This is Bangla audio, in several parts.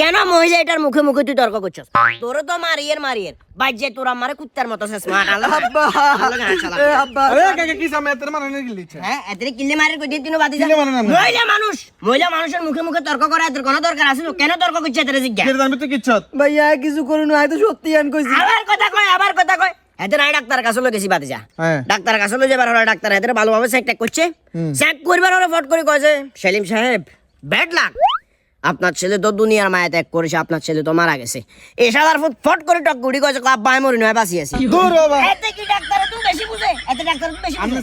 কেন মহিলা এটার মুখে মুখে তুই তর্ক করছস? তোর তো মারিয়ের মারিয়ের। বাজ্যে তোর আমারে কুত্তার মতো শেষ মার। আল্লাহ আব্বা। আল্লাহ গান চালা। এ আব্বা। আরে কাকা কি সামনে? এত মানে নিয়ে গেলিছে হ্যাঁ কই দিন বাদি। মহিলা মানুষ মহিলা মানুষের মুখে মুখে তর্ক করা এদের কোনো দরকার আছে? কেন তর্ক করছে এদের জিজ্ঞাসা? কিচ্ছত? ভাইয়া কিছু করুন সত্যি আন কইছি। আবার কথা কয় আবার কথা কয়। এদের নাই ডাক্তার কাছে লয়ে গেছি বাতি যা। হ্যাঁ। ডাক্তার কাছে যাবার হলো ডাক্তার এদের ভালোভাবে চেক টেক করছে। চেক করবার হলো ফট করে কয়েছে সেলিম সাহেব ব্যাড লাক আপনার ছেলে তো দুনিয়ার মায়া ত্যাগ করেছে আপনার ছেলে তো মারা গেছে। এ শালার ফুট ফট করে টক গুড়ি কয়েছে আমি মরি নয় বাঁচি আছি। এতে কি ডাক্তার তুই বেশি বুঝে? এতে ডাক্তার তুই বেশি বুঝে।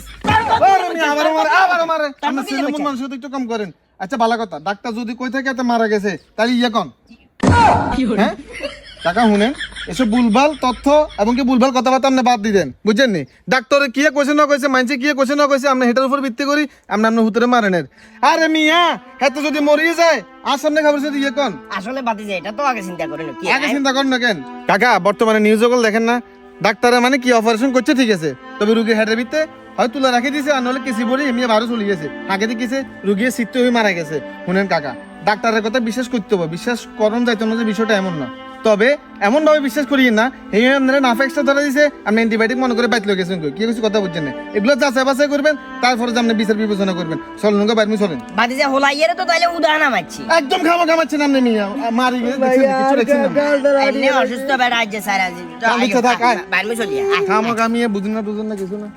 আবার মারে আবার মারে। তারপর ছেলে দেখছে? মানুষ একটু কম করেন। আচ্ছা ভালো কথা। ডাক্তার যদি কই থাকে এত মারা গেছে। তাহলে ইয়ে কন? হ্যাঁ? টাকা শুনেন। এসব ভুলভাল তথ্য এবং কি ভুলভাল কথাবার্তা আপনি বাদ দিতেন বুঝছেন নি? ডাক্তারে কি কইছে না কইছে মানছে কি কইছে না কইছে আপনি হেটার উপর ভিত্তি করি আপনি আপনার হুতরে মারেনের আরে মিয়া হেতে যদি মরিয়ে যায় আর সামনে খাবার সাথে ইয়ে কন। আসলে বাতি যায় এটা তো আগে চিন্তা করেন কি আগে চিন্তা করেন না কেন? কাকা বর্তমানে নিউজগুলো দেখেন না। ডাক্তাররা মানে কি অপারেশন করছে ঠিক আছে। তবে রুগীর হেডের ভিতরে হয় তুলে রাখে দিয়েছে আর নাহলে কেসি বড়ি এমনি বারো চলে গেছে। আগে দেখিছে রুগীর সিদ্ধ হয়ে মারা গেছে। শুনেন কাকা ডাক্তারের কথা বিশ্বাস করতে হবে। বিশ্বাস করণ যাইতো না যে বিষয়টা এমন না। তবে এমন ভাবে বিশ্বাস করি না এই আপনারা নাফ এক্সট্রা ধরা দিছে আপনি অ্যান্টিবায়োটিক মনে করে বাইতে গেছেন কই? কি কিছু কথা বুঝছেন না। এগুলো যাচাই বাছাই করবেন তারপরে যে আপনি বিচার বিবেচনা করবেন। চলুন গো বাইরে চলেন। বাতি যা হোলাইয়ের তো তাইলে উদাহরণ মারছি একদম খামা খামাচ্ছেন আপনি মিয়া মারি কিছু দেখছেন না। অসুস্থ বেড়া আজ স্যার আজ খামা খামিয়ে বুঝুন না বুঝুন না কিছু না।